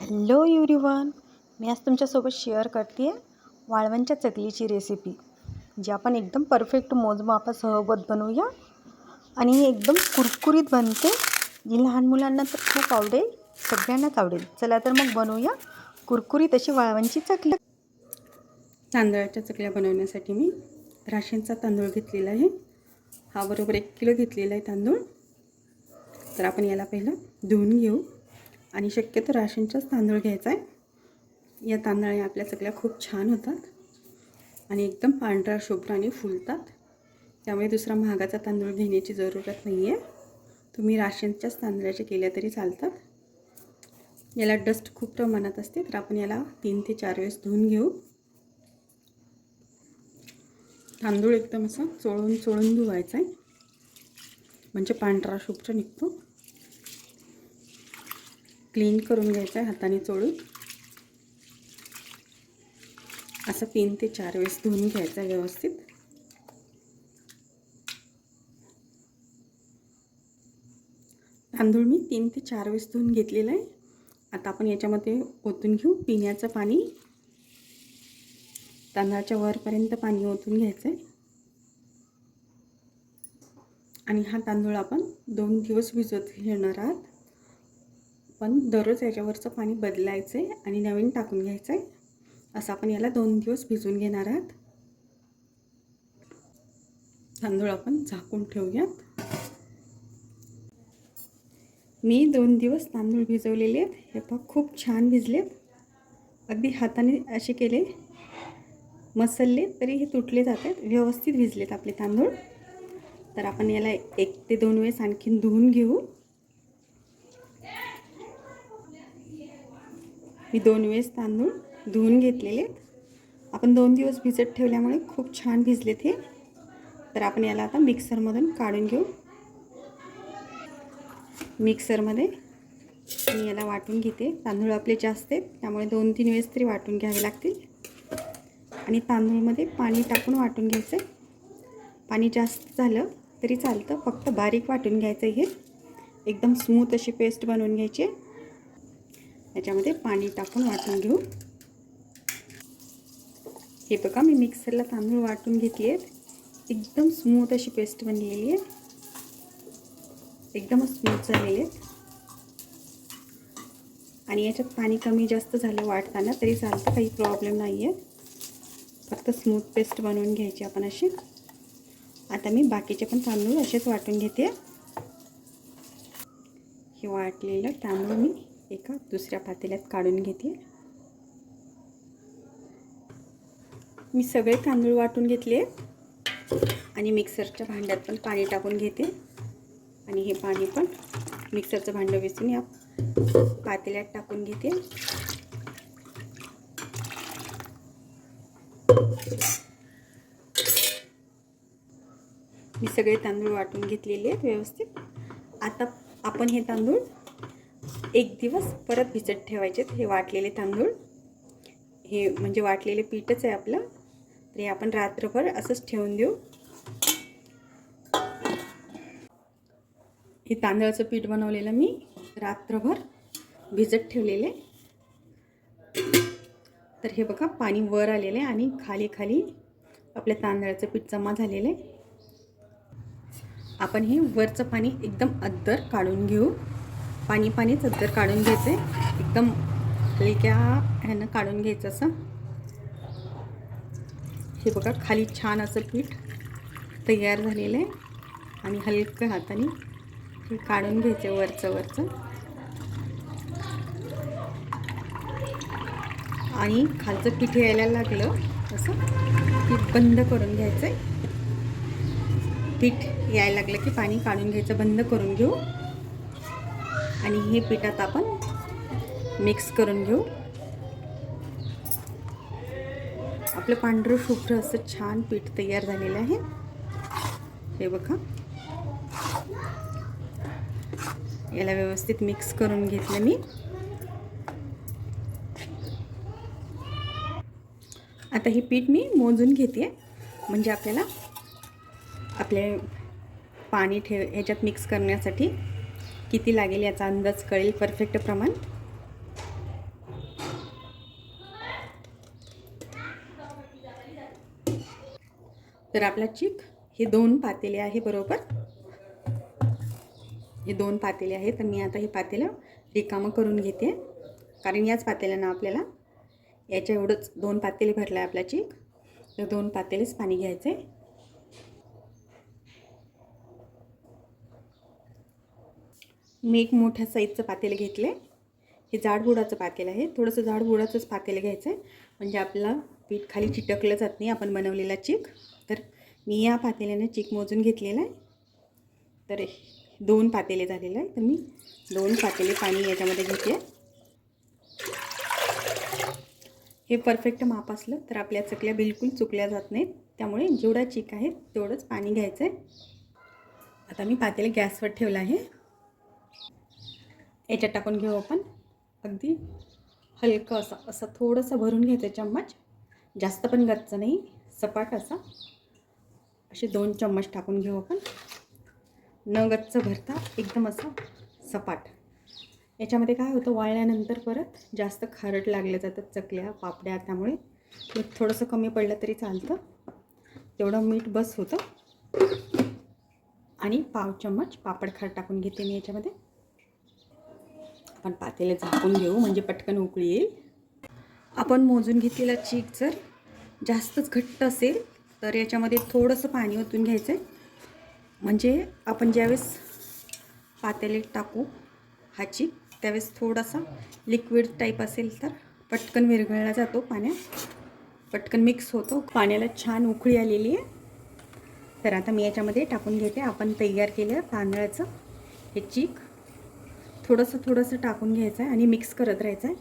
Hello युरिवन मी आज तुमच्यासोबत share करते आहे वाळवणच्या चकलीची रेसिपी जी आपण एकदम परफेक्ट मोजमापासहबत बनवूया. आणि ही एकदम कुरकुरीत बनते जी लहान मुलांना तर खूप आवडेल सगळ्यांनाच आवडेल. चला तर मग बनवूया कुरकुरीत अशी वाळवणची चकली. तांदळाच्या चकल्या बनवण्यासाठी मी राशनचा तांदूळ घेतलेला आहे. हा बरोबर एक किलो घेतलेला आहे तांदूळ. तर आपण याला पहिलं धुवून घेऊ. आणि शक्यतो राशनचाच तांदूळ घ्यायचा आहे. या तांदळ्या आपल्या सगळ्या खूप छान होतात आणि एकदम पांढरा शुभ्राने फुलतात. त्यामुळे दुसरा महागाचा तांदूळ घेण्याची जरूरत नाही आहे तुम्ही राशनच्याच तांदळाच्या केल्या तरी चालतात. याला डस्ट खूप प्रमाणात असते तर आपण याला तीन ते चार वेळेस धुवून घेऊ. तांदूळ एकदम असं चोळून चोळून धुवायचा आहे. म्हणजे पांढरा शुभ्र निघतो. क्लीन करून घ्यायचं आहे हाताने चोळून. असं तीन ते चार वेळेस धुवून घ्यायचा आहे व्यवस्थित. तांदूळ मी तीन ते चार वेळेस धुवून घेतलेला आहे. आता आपण याच्यामध्ये ओतून घेऊ. पिण्याचं पाणी. तांदळाच्या वरपर्यंत पाणी ओतून घ्यायचं आहे आणि हा तांदूळ आपण दोन दिवस भिजत घेणार आहात. पण दररोज याच्यावरचं पाणी बदलायचं आहे आणि नवीन टाकून घ्यायचं आहे असं आपण याला दोन दिवस भिजून घेणार आहात. तांदूळ आपण झाकून ठेवूयात. मी दोन दिवस तांदूळ भिजवलेले आहेत. हे पहा खूप छान भिजलेत. अगदी हाताने असे केले. मसलले तरी हे तुटले जातात. व्यवस्थित भिजलेत आपले तांदूळ. तर आपण याला एक ते दोन वेळेस आणखीन धुवून घेऊ. मी दोन वेळेस तांदूळ धुवून घेतलेले आपण दोन दिवस भिजत ठेवल्यामुळे खूप छान भिजलेत हे तर आपण याला आता मिक्सरमधून काढून घेऊ. मिक्सरमध्ये मी याला वाटून घेते. तांदूळ आपले जास्त आहेत त्यामुळे दोन तीन वेळेस तरी वाटून घ्यावे लागतील. आणि तांदूळमध्ये पाणी टाकून वाटून घ्यायचं आहे. पाणी जास्त झालं तरी चालतं फक्त बारीक वाटून घ्यायचं हे एकदम स्मूथ अशी पेस्ट बनवून घ्यायची आहे. याच्यामध्ये पाणी टाकून वाटून घेऊ. हे बघा मी मिक्सरला तांदूळ वाटून घेतली आहेत एकदम स्मूथ अशी पेस्ट बनलेली आहे. एकदमच स्मूथ झालेले आहेत आणि याच्यात पाणी कमी जास्त झालं वाटताना तरी चालतं काही प्रॉब्लेम नाही आहे फक्त स्मूथ पेस्ट बनवून घ्यायची आपण अशी. आता मी बाकीचे पण तांदूळ असेच वाटून घेते हे वाटलेलं तांदूळ मी एका दुसऱ्या पातेल्यात काढून घेते. मी सगळे तांदूळ वाटून घेतले. आणि मिक्सरच्या भांड्यात पण पाणी टाकून घेते. आणि हे पाणी पण मिक्सरचं भांडं विसरून या पातेल्यात टाकून घेते. मी सगळे तांदूळ वाटून घेतलेले आहेत व्यवस्थित. आता आपण हे तांदूळ एक दिवस परत भिजत ठेवायचे हे वाटलेले तांदूळ. हे म्हणजे वाटलेले पीठच आहे आपलं. तर हे आपण रात्रभर असंच ठेवून देऊ. हे तांदळाचं पीठ बनवलेलं मी रात्रभर भिजत ठेवलेले. तर हे बघा पाणी वर आलेलं आहे आणि खाली खाली आपल्या तांदळाचं पीठ जमा झालेलं आहे. आपण हे वरचं पाणी एकदम अद्दर काढून घेऊ. पाणी पाणी अद्दर काढून घ्यायचं आहे एकदम हलक्या ह्यानं काढून घ्यायचं असं. हे बघा खाली छान असं पीठ तयार झालेलं आहे. आणि हलकं हाताने हे काढून घ्यायचं वरचं वरचं. आणि खालचं पीठ यायला लागलं असं पीठ बंद करून घ्यायचं आहे पीठ यायला लागलं की पाणी काढून घ्यायचं बंद करून घेऊ. आणि हे पिठात आपण मिक्स करून घेऊ. आपलं पांढरं शुभ्र असं छान पीठ तयार झालेलं आहे. हे बघा. याला व्यवस्थित मिक्स करून घेतलं मी. आता हे पीठ मी मोजून घेते. म्हणजे आपल्याला आपले पाणी ठेव ह्याच्यात मिक्स करण्यासाठी किती लागेल याचा अंदाज कळेल परफेक्ट प्रमाण? तर आपला चिक हे दोन पातेले आहे बरोबर? हे दोन पातेले आहे तर मी आता हे पातेलं रिकामं करून घेते. कारण याच पातेल्यानं आपल्याला याच्या एवढंच दोन पातेले भरलं आहे आपला चिक. तर दोन पातेलेच पाणी घ्यायचं आहे मी एक मोठ्या साईजचं पातेलं घेतलं आहे हे जाडबुडाचं पातेलं आहे. थोडंसं जाडबुडाचंच पातेलं घ्यायचं आहे म्हणजे आपलं पीठ खाली चिटकलं जात नाही. आपण बनवलेला चीक. तर मी या पातेल्यानं चीक मोजून घेतलेला आहे. तर दोन पातेले झालेलं आहे तर मी दोन पातेले पाणी याच्यामध्ये घेते. हे परफेक्ट माप असलं तर आपल्या चकल्या बिलकुल चुकल्या जात नाहीत. त्यामुळे जेवढा चीक आहे तेवढंच पाणी घ्यायचं आहे आता मी पातेले गॅसवर ठेवलं आहे. याच्यात टाकून घेऊ आपण. अगदी हलकं असं असं थोडंसं भरून घ्यायचं चम्मच. जास्त पण गच्च नाही सपाट असा. असे दोन चम्मच टाकून घेऊ आपण. न गच्च भरता एकदम असं सपाट. याच्यामध्ये काय होतं वाळल्यानंतर परत जास्त खारट लागल्या जातात चकल्या पापड्या त्यामुळे मीठ थोडंसं कमी पडलं तरी चालतं. तेवढं मीठ बस होतं. आणि पाव चम्मच पापड खार टाकून घेते मी याच्यामध्ये. आपण पातेले झाकून घेऊ म्हणजे पटकन उकळी येईल. आपण मोजून घेतलेला चीक जर जास्तच घट्ट असेल तर याच्यामध्ये थोडंसं पाणी ओतून घ्यायचं आहे म्हणजे आपण ज्यावेळेस पातेले टाकू हा चीक त्यावेळेस थोडासा लिक्विड टाईप असेल तर पटकन विरघळला जातो पाण्यात पटकन मिक्स होतो. पाण्याला छान उकळी आलेली आहे. तर आता मी याच्यामध्ये टाकून घेते. आपण तयार केलं तांदळाचं हे चीक थोडंसं थोडंसं टाकून घ्यायचं आहे आणि मिक्स करत राहायचं आहे.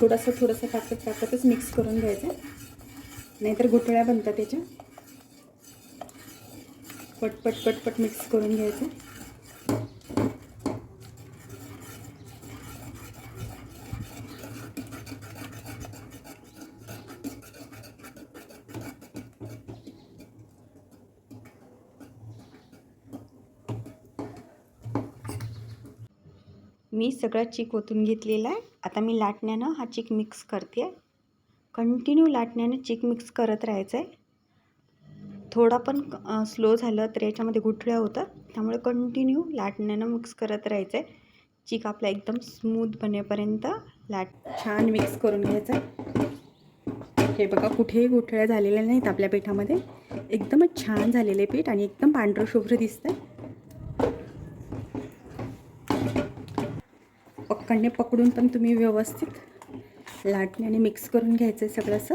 थोडंसं थोडंसं टाकत टाकतच मिक्स करून घ्यायचं नाहीतर घोटळ्या बनतात त्याच्या. पटपट पटपट मिक्स करून घ्यायचं मी सगळा चीक ओतून घेतलेला आहे. आता मी लाटण्यानं हा चिक मिक्स करते आहे कंटिन्यू लाटण्यानं चीक मिक्स करत राहायचं आहे थोडा पण स्लो झालं तर याच्यामध्ये गुठळ्या होतात. त्यामुळे कंटिन्यू लाटण्यानं मिक्स करत राहायचं आहे चिक आपला एकदम स्मूथ बनेपर्यंत लाट छान मिक्स करून घ्यायचं आहे हे बघा कुठेही गुठळ्या झालेल्या नाहीत आपल्या पिठामध्ये. एकदमच छान झालेले पीठ आणि एकदम पांढरं शुभ्र दिसतं आहे पक्कडने पकडून पण तुम्ही व्यवस्थित लाटण्याने मिक्स करून घ्यायचं आहे सगळं असं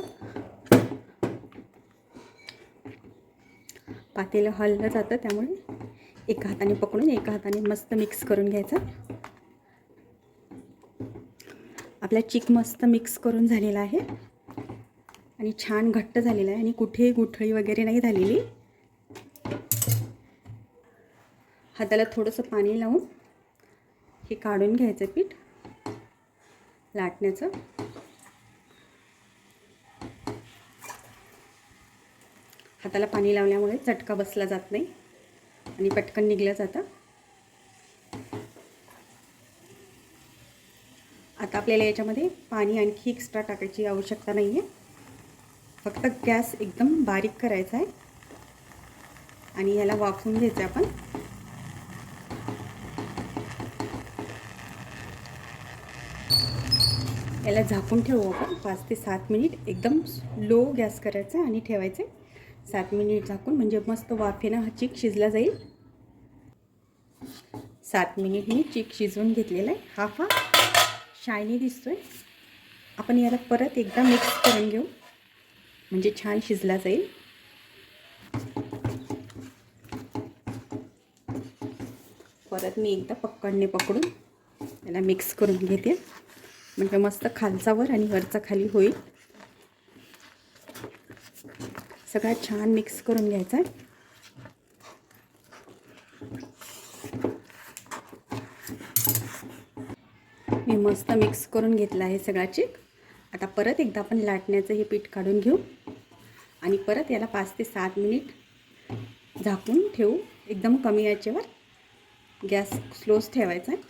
पातेलं हललं जातं त्यामुळे एका हाताने पकडून एका हाताने मस्त मिक्स करून घ्यायचं. आपला चिक मस्त मिक्स करून झालेला आहे. आणि छान घट्ट झालेला आहे आणि कुठेही गुठळी वगैरे नाही झालेली. हाताला थोडंसं पाणी लावून हे काढून घ्यायचं पीठ. लाटण्याचं. हाताला पाणी लावल्यामुळे चटका बसला जात नाही आणि पटकन निघलं जातं. आता आपल्याला याच्यामध्ये पाणी आणखी एक्स्ट्रा टाकायची आवश्यकता नाही आहे फक्त गॅस एकदम बारीक करायचा आहे. आणि याला वाफवून घ्यायचं आहे आपण. याला झाकून ठेवू आपण. पाच ते सात मिनिट एकदम लो गॅस करायचा आणि ठेवायचे. सात मिनिट झाकून म्हणजे मस्त वाफेनं हा चीक शिजला जाईल. सात मिनिट मी चीक शिजवून घेतलेला आहे. हा हा शायनी दिसतोय. आपण याला परत एकदा मिक्स करून घेऊ. म्हणजे छान शिजला जाईल. परत मी एकदा पक्कडने पकडून याला मिक्स करून घेते. म्हणजे मस्त खालचा वर आणि वरचा खाली होईल. सगळा छान मिक्स करून घ्यायचा. आहे मी मस्त मिक्स करून घेतला आहे सगळा आता परत एकदा आपण लाटण्याचं हे पीठ काढून घेऊ. आणि परत याला पाच ते सात मिनिट झाकून ठेवू. एकदम कमी याच्यावर गॅस स्लोच ठेवायचा. आहे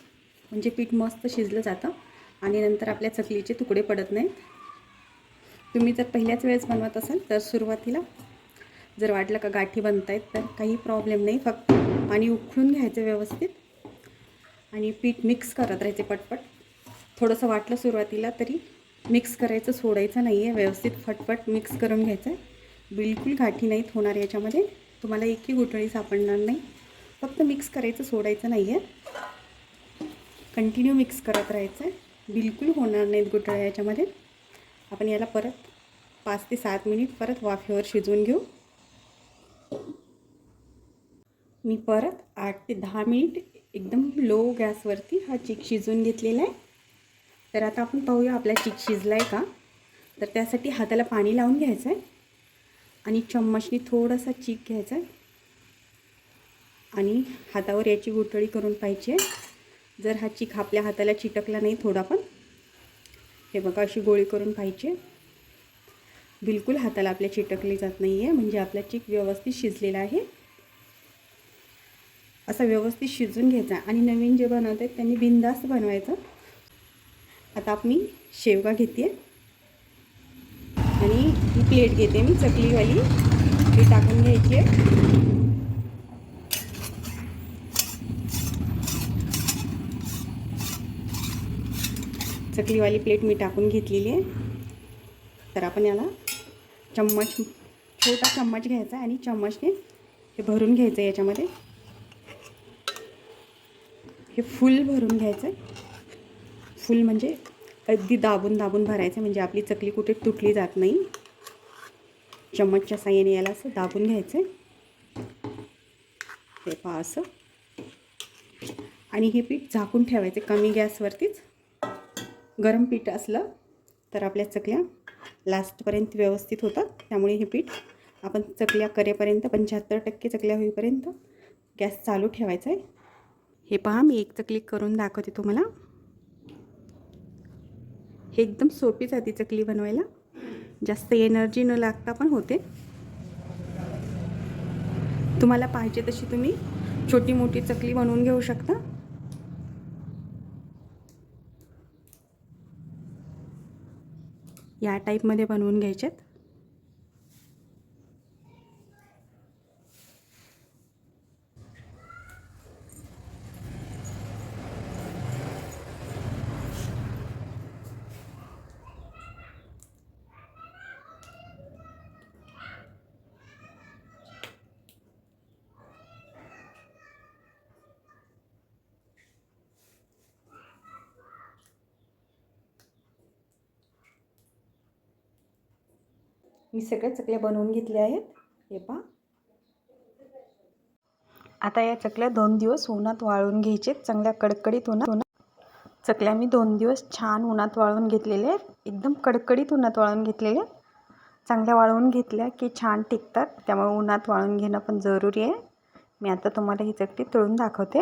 म्हणजे पीठ मस्त शिजलं जातं. आणि नंतर आपल्या चकलीचे तुकडे पडत नाहीत. तुम्ही जर पहिल्याच वेळेस बनवत असाल तर सुरुवातीला जर वाटलं का गाठी बनत आहेत तर काही प्रॉब्लेम नाही. फक्त पाणी उकळून घ्यायचं व्यवस्थित आणि पीठ मिक्स करत राहायचे पटपट. थोडंसं वाटलं सुरुवातीला तरी मिक्स करायचं सोडायचं नाही आहे व्यवस्थित फटफट मिक्स करून घ्यायचं. आहे बिलकुल गाठी नाहीत होणार याच्यामध्ये. तुम्हाला एकही गुठळी सापडणार नाही. फक्त मिक्स करायचं सोडायचं नाही आहे कंटिन्यू मिक्स करत राहायचं. आहे बिलकुल होणार नाहीत गुठळ्या याच्यामध्ये. आपण याला परत पाच ते सात मिनिट परत वाफेवर शिजवून घेऊ. मी परत आठ ते दहा मिनिट एकदम लो गॅसवरती हा चिक शिजवून घेतलेला आहे. तर आता आपण पाहूया आपला चिक शिजला आहे का? तर त्यासाठी हाताला पाणी लावून घ्यायचं आहे आणि चम्मचनी थोडासा चिक घ्यायचा आहे आणि हातावर याची गुठळी करून पाहिजे जर हा चिक आपल्या हाताला चिटकला नाही थोडा पण हे बघा अशी गोळी करून पाहिजे. बिलकुल हाताला आपल्या चिटकली जात नाही आहे म्हणजे आपला चिक व्यवस्थित शिजलेला आहे. असं व्यवस्थित शिजून घ्यायचा आणि नवीन जे बनवत आहेत त्यांनी बिंदास्त बनवायचं. आता मी शेवगा घेते. आणि ही प्लेट घेते मी चकलीवाली. ती टाकून घ्यायची आहे. चकलीवाली प्लेट मी टाकून घेतलेली आहे. तर आपण याला चम्मच छोटा चम्मच घ्यायचा आणि चम्मचने हे भरून घ्यायचं आहे याच्यामध्ये. हे फुल भरून घ्यायचं आहे. फुल म्हणजे अगदी दाबून दाबून भरायचं म्हणजे आपली चकली कुठे तुटली जात नाही. चम्मचच्या साह्याने याला असं दाबून घ्यायचं आहे हे पहा असं. आणि हे पीठ झाकून ठेवायचं कमी गॅसवरतीच. गरम पीठ असलं तर आपल्या चकल्या लास्टपर्यंत व्यवस्थित होतात. त्यामुळे हे पीठ आपण चकल्या करेपर्यंत पंच्याहत्तर टक्के चकल्या होईपर्यंत गॅस चालू ठेवायचा आहे. हे पहा मी एक चकली करून दाखवते तुम्हाला. हे एकदम सोपी जाते चकली बनवायला. जास्त एनर्जी न लागता पण होते. तुम्हाला पाहिजे तशी तुम्ही छोटी मोठी चकली बनवून घेऊ शकता. या टाईपमध्ये बनवून घ्यायच्यात मी सगळ्या चकल्या बनवून घेतल्या आहेत. हे पहा. आता या चकल्या दोन दिवस उन्हात वाळून घ्यायचे. चांगल्या कडकडीत उन्हात उन्हात चकल्या मी दोन दिवस छान उन्हात वाळून घेतलेल्या आहेत. एकदम कडकडीत उन्हात वाळून घेतलेल्या आहेत. चांगल्या वाळवून घेतल्या की छान टिकतात. त्यामुळे उन्हात वाळून घेणं पण जरुरी आहे. मी आता तुम्हाला ही चकली तळून दाखवते.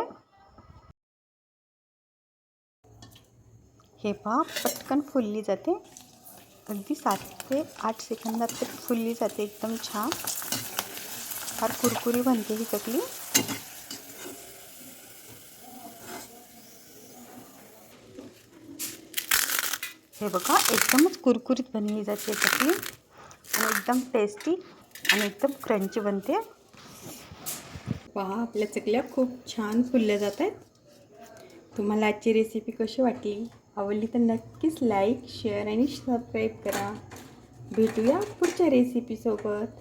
हे पहा पटकन फुलली जाते. अगदी सात ते आठ सेकंदात ते फुलली जाते एकदम छान. फार कुरकुरी बनते ही चकली. हे बघा एकदमच कुरकुरीत बनली जाते चकली. आणि एकदम टेस्टी आणि एकदम क्रंची बनते. पहा आपल्या चकल्या खूप छान फुलल्या जात आहेत. तुम्हाला आजची रेसिपी कशी वाटली? आवडली तर नक्कीच लाईक शेअर आणि सबस्क्राईब करा. भेटूया पुढच्या रेसिपीसोबत